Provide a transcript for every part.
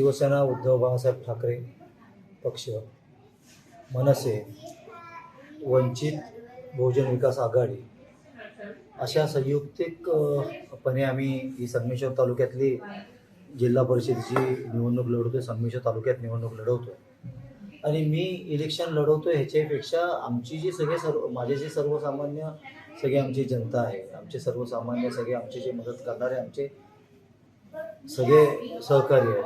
शिवसेना उद्धव बाळासाहेब ठाकरे पक्ष मनसे वंचित बहुजन विकास आघाडी अशा संयुक्तिकपणे आम्ही ही संगमेश्वर तालुक्यातली जिल्हा परिषदेची निवडणूक लढवतोय संगमेश्वर तालुक्यात निवडणूक लढवतोय. आणि मी इलेक्शन लढवतोय ह्याच्यापेक्षा आमची जी सगळे सर्व माझे जे सर्वसामान्य सगळे आमची जनता आहे आमचे सर्वसामान्य सगळे आमचे जे मदत करणारे आमचे सगळे सहकार्य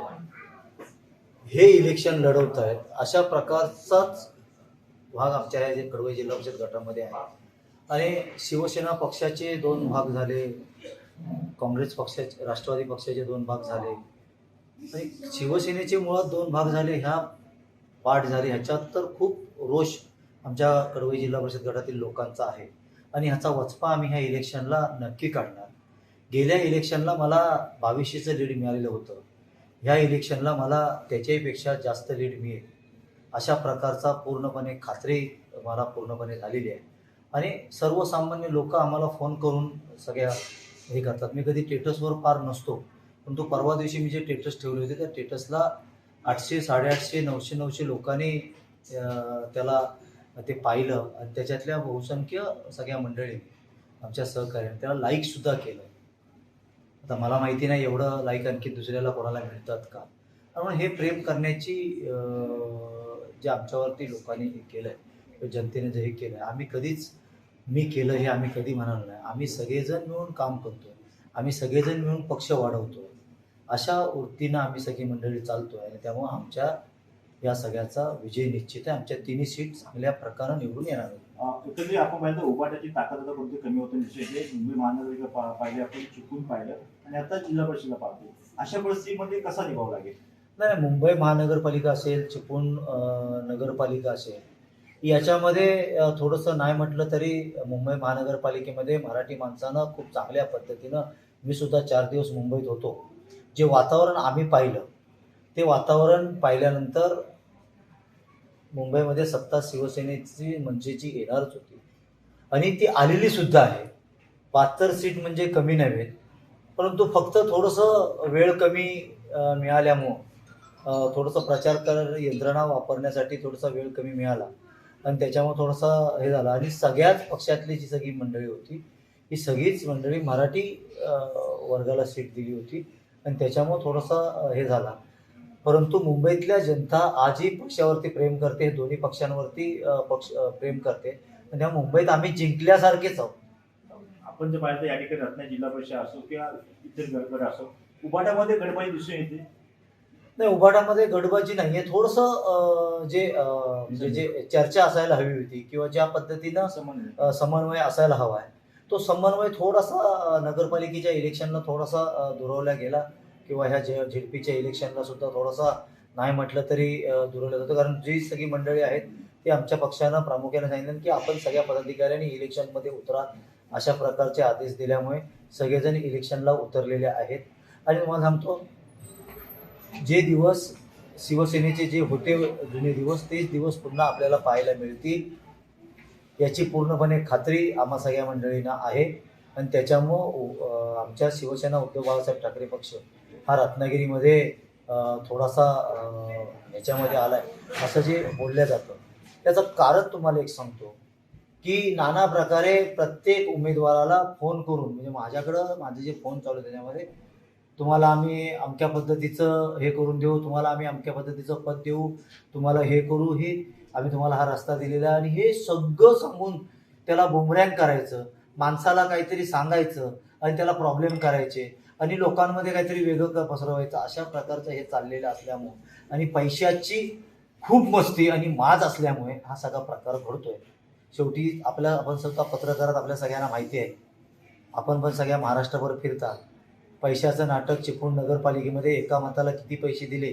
हे इलेक्शन लढवत आहेत अशा प्रकारचाच भाग आमच्या या कडवे कडवई जिल्हा परिषद गटामध्ये आहे. आणि शिवसेना पक्षाचे दोन भाग झाले काँग्रेस पक्षाचे राष्ट्रवादी पक्षाचे दोन भाग झाले. आणि शिवसेनेचे मुळात दोन भाग झाले ह्या वाढ झाली ह्याच्यात तर खूप रोष आमच्या कडवई जिल्हा परिषद गटातील लोकांचा आहे. आणि ह्याचा वचपा आम्ही ह्या इलेक्शनला नक्की काढणार. गेल्या इलेक्शनला मला बावीसशेचं लीड मिळालेलं होतं. ह्या इलेक्शनला मला त्याच्याहीपेक्षा जास्त लीड मिळेल. अशा प्रकारचा पूर्णपणे खात्री मला पूर्णपणे झालेली आहे. आणि सर्वसामान्य लोक आम्हाला फोन करून सगळ्या हे करतात. मी कधी टेटसवर फार नसतो पण तो परवा दिवशी मी जे टेटस ठेवले होते त्या टेटसला आठशे साडेआठशे नऊशे नऊशे लोकांनी त्याला ते पाहिलं. आणि त्याच्यातल्या बहुसंख्य सगळ्या मंडळी आमच्या सहकार्याने त्याला लाईकसुद्धा केलं. आता मला माहिती नाही एवढं लाईक आणखी दुसऱ्याला कोणाला मिळतात का? म्हणून हे प्रेम करण्याची जे आमच्यावरती लोकांनी हे केलं आहे जनतेने जे हे केलं आहे आम्ही कधीच मी केलं हे आम्ही कधी म्हणालो नाही. आम्ही सगळेजण मिळून काम करतो आम्ही सगळेजण मिळून पक्ष वाढवतो अशा वृत्तीनं आम्ही सगळी मंडळी चालतोय आणि त्यामुळं आमच्या या सगळ्याचा विजय निश्चित आहे. आमच्या तिन्ही सीट चांगल्या प्रकारे निवडून येणार आहेत. एकंदरीत आपण पाहिलं तर उभाट्याची ताकद आता कोणती कमी होते निश्चित मुंबई महानगरपालिका पा- पाहिले आपण चुकून पाहिलं. आणि आता जिल्हा परिषदला पाहतो. अशा परिस्थितीमध्ये कसा निभाव लागेल? नाही मुंबई महानगरपालिका असेल चिपळूण नगरपालिका असेल याच्यामध्ये थोडंसं नाही म्हटलं तरी मुंबई महानगरपालिकेमध्ये मराठी माणसानं खूप चांगल्या पद्धतीनं मी सुद्धा चार दिवस मुंबईत होतो. जे वातावरण आम्ही पाहिलं ते वातावरण पाहिल्यानंतर मुंबईमध्ये सत्ता शिवसेनेची मनसेची येणारच होती. आणि ती आलेली सुद्धा आहे. बहात्तर सीट म्हणजे कमी नव्हे परंतु फक्त थोडंसं वेळ कमी मिळाल्यामुळं थोडंसं प्रचार कर यंत्रणा वापरण्यासाठी थोडासा वेळ कमी मिळाला. आणि त्याच्यामुळे थोडंसं हे झाला. आणि सगळ्याच पक्षातली जी सगळी मंडळी होती ही सगळीच मंडळी मराठी वर्गाला सीट दिली होती. आणि त्याच्यामुळे थोडंसं हे झाला. परंतु मुंबईतल्या जनता आजही पक्षावरती प्रेम करते हे दोन्ही पक्षांवरती पक्ष प्रेम करते. त्या मुंबईत आम्ही जिंकल्यासारखेच आहोत. आपण पाहिलं तर या ठिकाणी रत्ना जिल्हा परिषद असो किंवा इतर गडबड असो उभाट्यामध्ये गडबडी दिसून येते. नाही उभाटामध्ये गडबाजी नाहीये. थोडंसं जे अं, म्हणजे जे चर्चा असायला हवी होती किंवा ज्या पद्धतीनं समन्वय. असायला हवा आहे. तो समन्वय थोडासा नगरपालिकेच्या इलेक्शनला थोडासा दुरावला गेला. किंवा ह्या जे झेडपीच्या इलेक्शनला सुद्धा थोडासा नाही म्हटलं तरी दुरवलं जातं. कारण जी सगळी मंडळी आहेत ती आमच्या पक्षानं प्रामुख्याने सांगितलं की आपण सगळ्या पदाधिकाऱ्यांनी इलेक्शनमध्ये उतरा अशा प्रकारचे आदेश दिल्यामुळे सगळेजण इलेक्शनला उतरलेले आहेत. आणि तुम्हाला सांगतो जे दिवस शिवसेनेचे जे होते जुने दिवस तेच दिवस पुन्हा आपल्याला पाहायला मिळतील याची पूर्णपणे खात्री आम्हा सगळ्या मंडळींना आहे. आणि त्याच्यामुळं आमच्या शिवसेना उद्धव बाळासाहेब ठाकरे पक्ष हा रत्नागिरीमध्ये थोडासा अं, ह्याच्यामध्ये आलाय. असं जे बोललं जातं. त्याचं कारण तुम्हाला एक सांगतो की नाना प्रकारे प्रत्येक उमेदवाराला फोन करून म्हणजे माझ्याकडं माझे जे फोन चालू आहे त्याच्यामध्ये तुम्हाला आम्ही अमक्या पद्धतीचं हे करून देऊ तुम्हाला आम्ही अमक्या पद्धतीचं पद देऊ तुम्हाला हे करू हे आम्ही तुम्हाला हा रस्ता दिलेला आहे. आणि हे सगळं सांगून त्याला बुमरँग करायचं माणसाला काहीतरी सांगायचं आणि त्याला प्रॉब्लेम करायचे. आणि लोकांमध्ये काहीतरी वेगळं क- पसरवायचं. अशा प्रकारचं हे चाललेलं असल्यामुळं. आणि पैशाची खूप मस्ती आणि माज असल्यामुळे हा सगळा प्रकार घडतोय. शेवटी आपल्या आपण स्वतः पत्रकारात आपल्या सगळ्यांना माहिती आहे. आपण पण सगळ्या महाराष्ट्रभर फिरता. पैशाचं नाटक चिपळूण नगरपालिकेमध्ये एका मताला किती पैसे दिले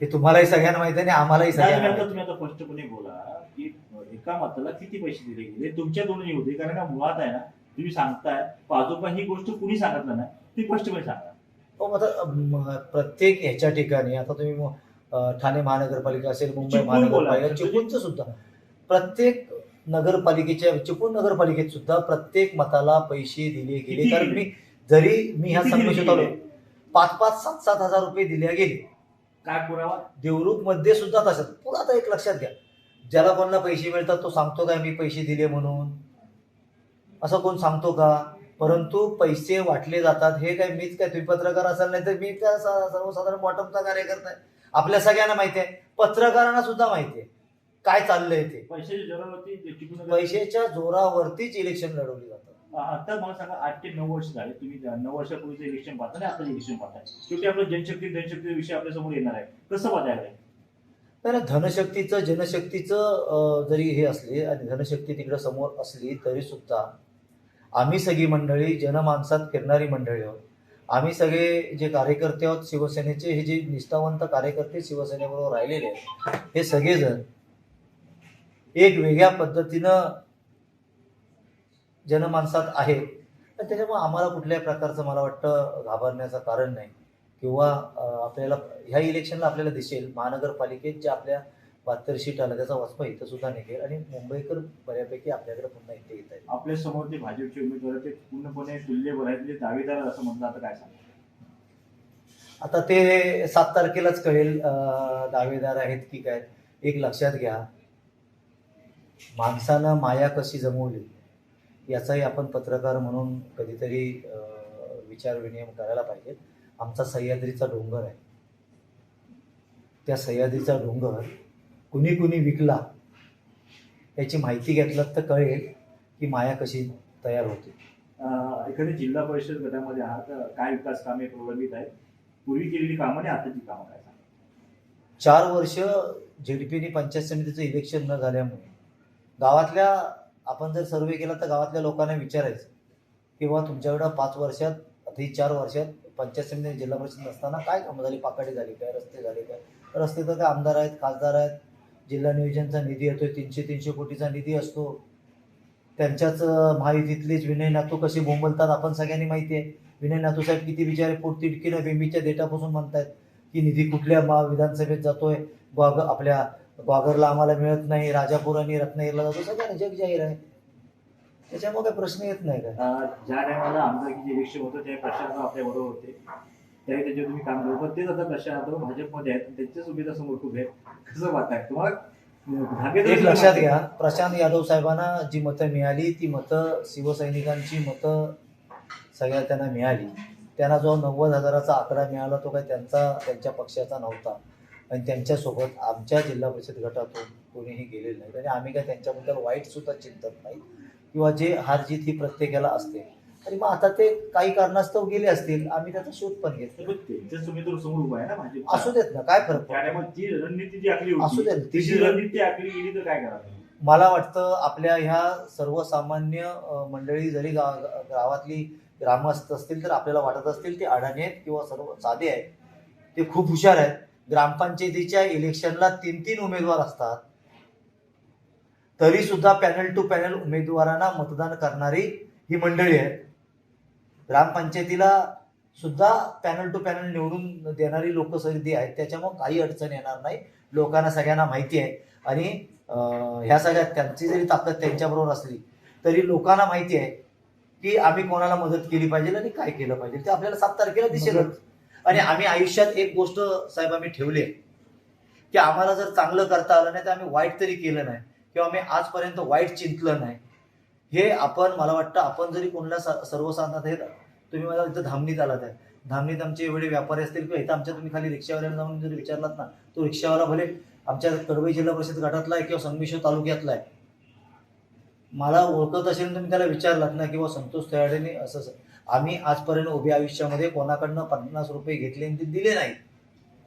हे तुम्हालाही सगळ्यांना माहिती आहे आणि आम्हालाही सगळ्यांना तुम्ही आता स्पष्टपणे बोला की एका मताला किती पैसे दिले गेले? तुमच्या दोन्ही होते कारण का मुळात आहे ना तुम्ही सांगताय. पाजोबा ही गोष्ट कुणी सांगितलं नाही. ती स्पष्टपणे सांगा. हो आता प्रत्येक ह्याच्या ठिकाणी आता तुम्ही ठाणे महानगरपालिका असेल मुंबई महानगरपालिका. चिपळूणचं सुद्धा. प्रत्येक नगरपालिकेच्या चिपळूण नगरपालिकेत सुद्धा प्रत्येक मताला पैसे दिले गेले. कारण? मी जरी मी ह्या संघर्षात आलो? पाच पाच सात सात हजार रुपये दिले गेले. काय पुरावा? देवरूखमध्ये सुद्धा तसंच. आता एक लक्षात घ्या. ज्याला कोणाला पैसे मिळतात तो सांगतो काय मी पैसे दिले म्हणून? असं कोण सांगतो का? परंतु पैसे वाटले जातात. हे काय मीच काय तुम्ही पत्रकार असाल नाही तर मी त्या स- सर्वसाधारण बॉटमचा कार्यकर्ता आहे. आपल्या सगळ्यांना माहिती आहे. पत्रकारांना सुद्धा माहिती आहे. काय चाललंय ते? पैशाच्या जोरावरती ते टिकून पैशाच्या जोरावरतीच इलेक्शन लढवली जातात. आता मला सांगा आठ ते नऊ वर्ष झाले. तुम्ही नऊ वर्षापूर्वीचं इलेक्शन पाहता आणि आता इलेक्शन पाहताय शेवटी आपलं जनशक्ती जनशक्ती विषय आपल्यासमोर येणार आहे. कसं पाहताय तर धनशक्तीचं जनशक्तीचं अं, जरी हे असले आणि धनशक्ती तिकडे समोर असली तरी सुद्धा आम्ही सगळी मंडळी जनमानसात फिरणारी मंडळी आहोत. आम्ही सगळे जे कार्यकर्ते आहोत शिवसेनेचे हे जे निष्ठावंत कार्यकर्ते शिवसेनेबरोबर राहिलेले आहेत हे सगळेजण एक वेगळ्या पद्धतीनं जनमानसात आहेत. तर त्याच्यामुळे आम्हाला कुठल्याही प्रकारचं मला वाटतं घाबरण्याचं कारण नाही. किंवा आपल्याला ह्या इलेक्शनला आपल्याला दिसेल. महानगरपालिकेत जे आपल्या बहात्तर सीट आलं त्याचा वचपा इथं सुद्धा निघेल. आणि मुंबईकर बऱ्यापैकी आपल्याकडे पुन्हा इथे येत आहेत. आपल्यासमोर जे भाजपचे उमेदवार ते पूर्णपणे तुल्य बघायचे दावेदार असं म्हणलं आता काय सांगा? आता ते सात तारखेलाच कळेल दावेदार आहेत की काय. एक लक्षात घ्या माणसानं माया कशी जमवली याचाही आपण पत्रकार म्हणून कधीतरी विचार विनिमय करायला पाहिजे आमचा सह्याद्रीचा डोंगर आहे. त्या सह्याद्रीचा डोंगर कुणी कुणी विकला याची माहिती घेतलं तर कळेल की माया कशी तयार होते. एखाद्या जिल्हा परिषद गटामध्ये आहात काय विकास कामे प्रलंबित आहेत? पूर्वी केलेली कामं आणि आताची कामं काय चार वर्ष झेडपीने पंचायत समितीचं इलेक्शन न झाल्यामुळे गावातल्या आपण जर सर्वे केला तर गावातल्या लोकांना विचारायचं किंवा तुमच्याकडं पाच वर्षात आता ही चार वर्षात पंचायत समिती जिल्हा परिषद नसताना काय कामं झाली? पाकाडी झाली काय? रस्ते झाले काय? रस्ते तर काय आमदार आहेत खासदार आहेत जिल्हा नियोजनचा निधी येतो तीनशे तीनशे कोटीचा निधी असतो. त्यांच्याच अं, महायुतीतलेच विनय नातू कसे बोंबलतात आपण सगळ्यांनी माहिती आहे. विनय नातू साहेब किती बिचारे पोटतिडकीनं बेंबीच्या डेटापासून म्हणतायत की निधी कुठल्या महा विधानसभेत जातोय. ग्वाग आपल्या ग्वागरला आम्हाला मिळत नाही राजापूर आणि रत्नागिरीला जातो. सगळ्यांना जग जाहीर आहे. त्याच्यामुळे काही प्रश्न येत नाही का? ज्या टायमाला आमदारकीचे इलेक्शन होतं त्या प्रशांत आपल्या बरोबर होते. त्यावेळी त्याच्यावर तुम्ही काम केलं पण तेच आता प्रशांत भाजपमध्ये आहेत. त्यांच्या सुविधा समोर खूप आहेत. कसं पाहताय तुम्हाला एक लक्षात घ्या. प्रशांत यादव साहेबांना जी मतं मिळाली ती मतं शिवसैनिकांची मतं सगळ्या त्यांना मिळाली. त्यांना जो नव्वद हजाराचा आकडा मिळाला तो काही त्यांचा त्यांच्या पक्षाचा नव्हता. आणि त्यांच्यासोबत आमच्या जिल्हा परिषद गटातून कोणीही गेलेलं नाही. आणि आम्ही काय त्यांच्याबद्दल वाईट सुद्धा चिंतत नाही. किंवा जे हार जीत ही प्रत्येकाला असते. आणि मग आता ते काही कारणास्तव गेले असतील आम्ही त्याचा शोध पण घेतला. पण त्यांच्याच उमेदवार समोर उभा आहे ना भाजप असू देत ना काय फरक पडतो? जी रणनीती जी आखली असू होती दे ना, ती जी रणनीती आखली गेली तर काय करावं मला वाटतं आपल्या ह्या सर्वसामान्य अ, मंडळी जरी गा गा- गावातली ग्रामस्थ असतील तर आपल्याला वाटत असतील ते अडाणी आहेत किंवा सर्व साधे आहेत. ते खूप हुशार आहेत. ग्रामपंचायतीच्या इलेक्शनला तीन तीन उमेदवार असतात. तरी सुद्धा पॅनल टू पॅनल उमेदवारांना मतदान करणारी ही मंडळी आहे ग्रामपंचायतीला सुद्धा पॅनल टू पॅनल निवडून देणारी लोकसंधी आहेत. त्याच्यामुळे काही अडचण येणार नाही. लोकांना सगळ्यांना माहिती आहे. आणि ह्या सगळ्यात त्यांची जरी ताकद त्यांच्याबरोबर असली तरी लोकांना माहिती आहे की आम्ही कोणाला मदत केली पाहिजे आणि काय केलं पाहिजे. ते आपल्याला सात तारखेला दिसेलच. आणि आम्ही आयुष्यात एक गोष्ट साहेब आम्ही ठेवली आहे की आम्हाला जर चांगलं करता आलं नाही तर आम्ही वाईट तरी केलं नाही. किंवा आम्ही आजपर्यंत वाईट चिंतलं नाही. हे आपण मला वाटतं आपण जरी कोणाला सर्वसाधारण हे तुम्ही मला इथं धामणीत आलात आहे. धामणीत आमचे एवढे व्यापारी असतील किंवा इथं आमच्या तुम्ही खाली रिक्षावाल्याला जाऊन जर विचारलात ना तो रिक्षावाला भले आमच्या कडवई जिल्हा परिषद गटातला आहे किंवा संगमेश्वर तालुक्यातला आहे. मला ओळखत असेल तुम्ही त्याला विचारलात ना किंवा संतोष तयाडेने असं आम्ही आजपर्यंत उभ्या आयुष्यामध्ये कोणाकडनं पन्नास रुपये घेतले आणि ते दिले नाही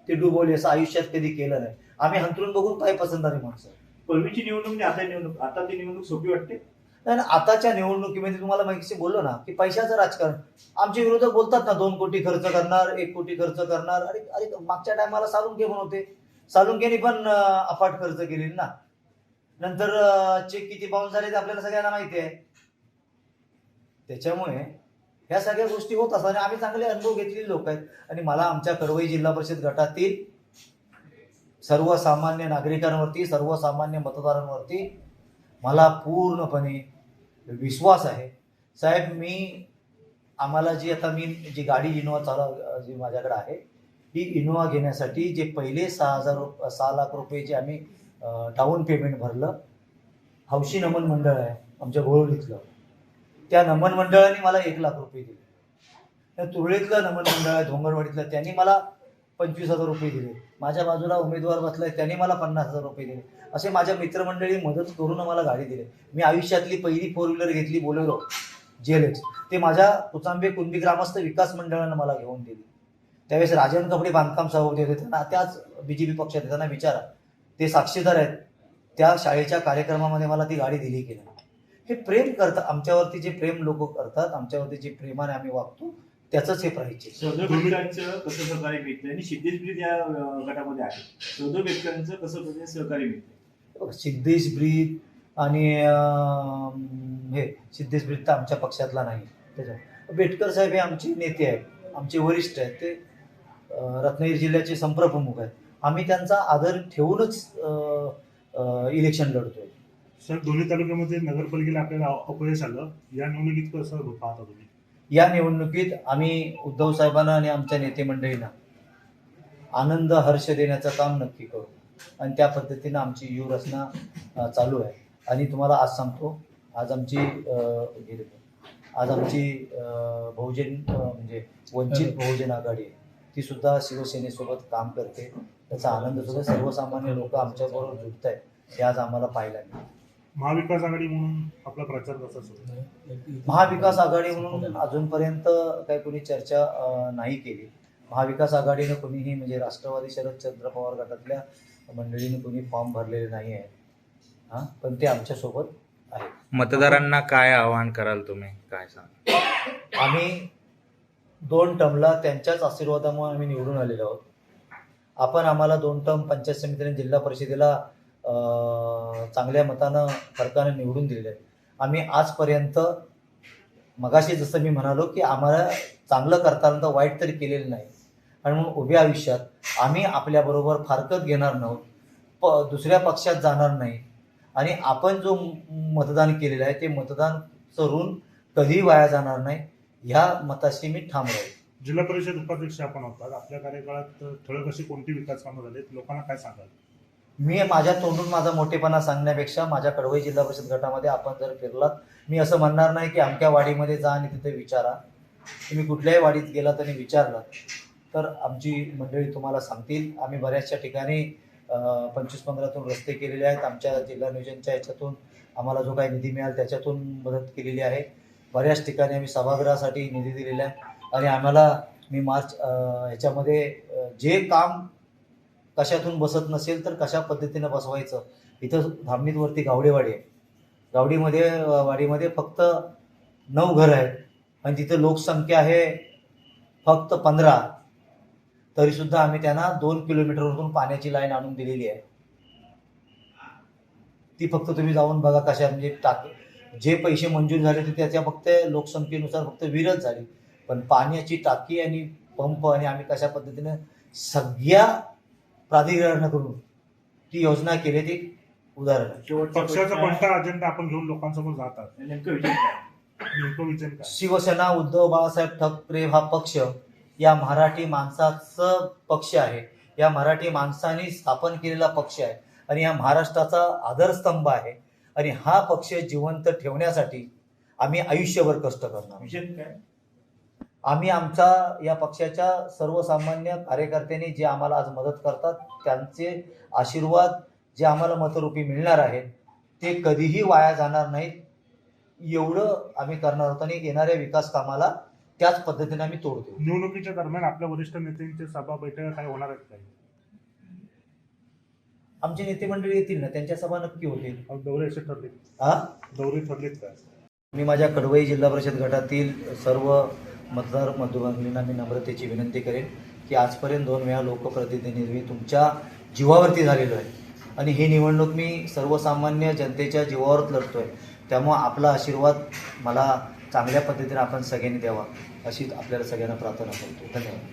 ते डुबवले असं आयुष्यात कधी केलं नाही. आम्ही हंतरून बघून काय म्हणून माणसं. पूर्वीची निवडणूक आता निवडणूक आता ती निवडणूक सोपी वाटते? नाही आताच्या निवडणुकीमध्ये तुम्हाला माहिती बोललो ना की पैशाचं राजकारण. आमचे विरोधक बोलतात ना दोन कोटी खर्च करणार एक कोटी खर्च करणार. अरे अरे मागच्या टायमाला सालुंके पण होते. सालुंकेने पण अफाट खर्च केले ना. नंतर चेक किती बाउन्स झाले ते आपल्याला सगळ्यांना माहिती आहे. त्याच्यामुळे ह्या सगळ्या गोष्टी होत असतात आणि आम्ही चांगले अनुभव घेतलेले लोक आहेत. आणि मला आमच्या कडवई जिल्हा परिषद गटातील सर्वसामान्य नागरिकांवरती सर्वसामान्य मतदारांवरती मला पूर्णपणे विश्वास आहे. साहेब मी आम्हाला जी आता मी जी गाडी इनोवा चालव जी माझ्याकडे आहे ती इनोवा घेण्यासाठी जे पहिले सहा हजार रुप सहा लाख रुपये जे आम्ही डाऊन पेमेंट भरलं हौशी नमन मंडळ आहे आमच्या गोळवलीतलं त्या नमन मंडळाने मला एक लाख रुपये दिले. त्या तुरळीतलं नमन मंडळ आहे धोंगरवाडीतलं त्यांनी मला पंचवीस हजार रुपये दिले. माझ्या बाजूला उमेदवार बसलाय त्यांनी मला पन्नास हजार रुपये दिले. असे माझ्या मित्रमंडळी मदत करून मला गाडी दिली. मी आयुष्यातली पहिली फोर व्हीलर घेतली बोलेरो जेलेक्स ते माझ्या कुचांबे कुणबी ग्रामस्थ विकास मंडळानं मला घेऊन दिली. त्यावेळेस राजन कपडे बांधकाम सभापती होते. त्यांना त्याच बी जे पी पक्षात त्यांना विचारा. ते साक्षीदार आहेत. त्या शाळेच्या कार्यक्रमामध्ये मला ती गाडी दिली की नाही हे प्रेम करतात आमच्यावरती जे प्रेम लोक करतात आमच्यावरती जे प्रेमाने आम्ही वागतो त्याचंच हे प्राईज आहे चौदा बेटकरांचं कसं सहकार्य मिळतं आणि सिद्धेश ब्रीद या गटामध्ये आहे कसं म्हणजे सहकार्य मिळतं बघा, सिद्धेश ब्रीद आणि हे सिद्धेश ब्रीद तर आमच्या पक्षातला नाही. त्याच्या बेटकर साहेब हे आमचे नेते आहेत आमचे वरिष्ठ आहेत. ते रत्नागिरी जिल्ह्याचे संप्रमुख आहेत. आम्ही त्यांचा आदर ठेवूनच इलेक्शन लढतोय. सर दोन्ही तालुक्यामध्ये नगरपालिकेला आपल्याला अपयश आलं. या निवडणुकीत कसं पाहता तुम्ही? या निवडणुकीत आम्ही उद्धव साहेबांना आणि आमच्या नेते मंडळींना आनंद हर्ष देण्याचं काम नक्की करू. आणि त्या पद्धतीनं आमची व्यूहरचना अ, चालू आहे. आणि तुम्हाला आज सांगतो आज आमची. आज आमची बहुजन म्हणजे वंचित बहुजन आघाडी आहे. ती सुद्धा शिवसेनेसोबत काम करते. त्याचा आनंद सुद्धा सर्वसामान्य लोक आमच्याबरोबर जुळत आहेत हे आज आम्हाला पाहायला मिळालं. महाविकास आघाडी म्हणून आपला प्रचार कसा सुरू? महाविकास आघाडी म्हणून अजूनपर्यंत काही कोणी चर्चा नाही केली. महाविकास आघाडीनं कोणीही म्हणजे राष्ट्रवादी शरदचंद्र पवार गटातल्या मंडळीने कोणी फॉर्म भरलेले नाही आहे हां? पण ते आमच्यासोबत आहे मतदारांना काय आवाहन कराल तुम्ही? काय सांग? आम्ही दोन टर्मला त्यांच्याच आशीर्वादामुळे आम्ही निवडून आलेलो आहोत. आपण आम्हाला दोन टर्म पंचायत समितीने जिल्हा परिषदेला चांगल्या मतानं फरकानं निवडून दिलेले आहे आम्ही आजपर्यंत मगाशी जसं मी म्हणालो की आम्हाला चांगलं करताना तर वाईट तरी केलेलं नाही. आणि म्हणून उभ्या आयुष्यात आम्ही आपल्याबरोबर फारकत घेणार नव्हत. प दुसऱ्या पक्षात जाणार नाही. आणि आपण जो मतदान केलेलं आहे ते मतदान ऋण कधीही वाया जाणार नाही ह्या मताशी मी ठाम राहील. जिल्हा परिषद उपाध्यक्ष आपण होतात. आपल्या कार्यकाळात ठळक अशी कोणती विकास कामं झालीत? लोकांना काय सांगाल? मी माझ्या तोंडून माझा मोठेपणा सांगण्यापेक्षा माझ्या कडवई जिल्हा परिषद गटामध्ये आपण जर फिरलात मी असं म्हणणार नाही की अमक्या वाडीमध्ये जा आणि तिथे विचारा. तुम्ही कुठल्याही वाडीत गेलात आणि विचारलात तर आमची मंडळी तुम्हाला सांगतील. आम्ही बऱ्याचशा ठिकाणी पंचवीस पंधरातून रस्ते केलेले आहेत. आमच्या जिल्हा नियोजनच्या याच्यातून आम्हाला जो काही निधी मिळाला त्याच्यातून मदत केलेली आहे. बऱ्याच ठिकाणी आम्ही सभागृहासाठी निधी दिलेला आहे. आणि आम्हाला मी मार्च ह्याच्यामध्ये जे काम कशातून बसत नसेल तर कशा पद्धतीनं बसवायचं? इथं धामणीतवरती गावडेवाडी आहे. गावडीमध्ये वाडीमध्ये फक्त नऊ घरं आहेत. आणि तिथं लोकसंख्या आहे फक्त पंधरा तरीसुद्धा आम्ही त्यांना दोन किलोमीटरवरून पाण्याची लाईन आणून दिलेली आहे. ती फक्त तुम्ही जाऊन बघा कशा म्हणजे टाक जे पैसे मंजूर झाले ते त्याच्या फक्त लोकसंख्येनुसार फक्त विरत झाली. पण पाण्याची टाकी आणि पंप आणि आम्ही कशा पद्धतीनं सगळ्या प्राधिकरणाकडून ती योजना केली ती उदाहरण. आहे. पक्षाचा कोणता अजेंडा आपण घेऊन लोकांसमोर जातात. आहे. नेमकं विचार काय? नेमकं विचार काय? शिवसेना उद्धव बाळासाहेब ठाकरे हा पक्ष या मराठी माणसाचं पक्ष आहे. या मराठी माणसाने स्थापन केलेला पक्ष आहे. आणि या महाराष्ट्राचा आधारस्तंभ आहे. आणि हा पक्ष जिवंत ठेवण्यासाठी आम्ही आयुष्यभर कष्ट करणार काय? आम्ही आमच्या या पक्षाच्या सर्वसामान्य कार्यकर्त्यांनी जे आम्हाला आज मदत करतात त्यांचे आशीर्वाद जे आम्हाला मतरूपी मिळणार आहेत ते कधीही वाया जाणार नाहीत. एवढं आम्ही करणार आहोत आणि येणाऱ्या विकास कामाला त्याच पद्धतीने आम्ही तोड देऊ. निवडणुकीच्या दरम्यान आपल्या वरिष्ठ नेत्यांचे सभा बैठका काय होणार आहेत काही आमचे नेते मंडळी येतील ना त्यांच्या सभा नक्की होतील. अहो, दौरे असे ठरले हा दौरे ठरलेत काय मी माझ्या कडवई जिल्हा परिषद गटातील सर्व मतदार मधुबांधवींना मी नम्रतेची विनंती करेन की आजपर्यंत दोन वेळा लोकप्रतिनिधी मी तुमच्या जीवावरती झालेलो आहे. आणि ही निवडणूक मी सर्वसामान्य जनतेच्या जीवावरच लढतो आहे त्यामुळं आपला आशीर्वाद मला चांगल्या पद्धतीने आपण सगळ्यांनी द्यावा अशी आपल्याला सगळ्यांना प्रार्थना करतो. धन्यवाद.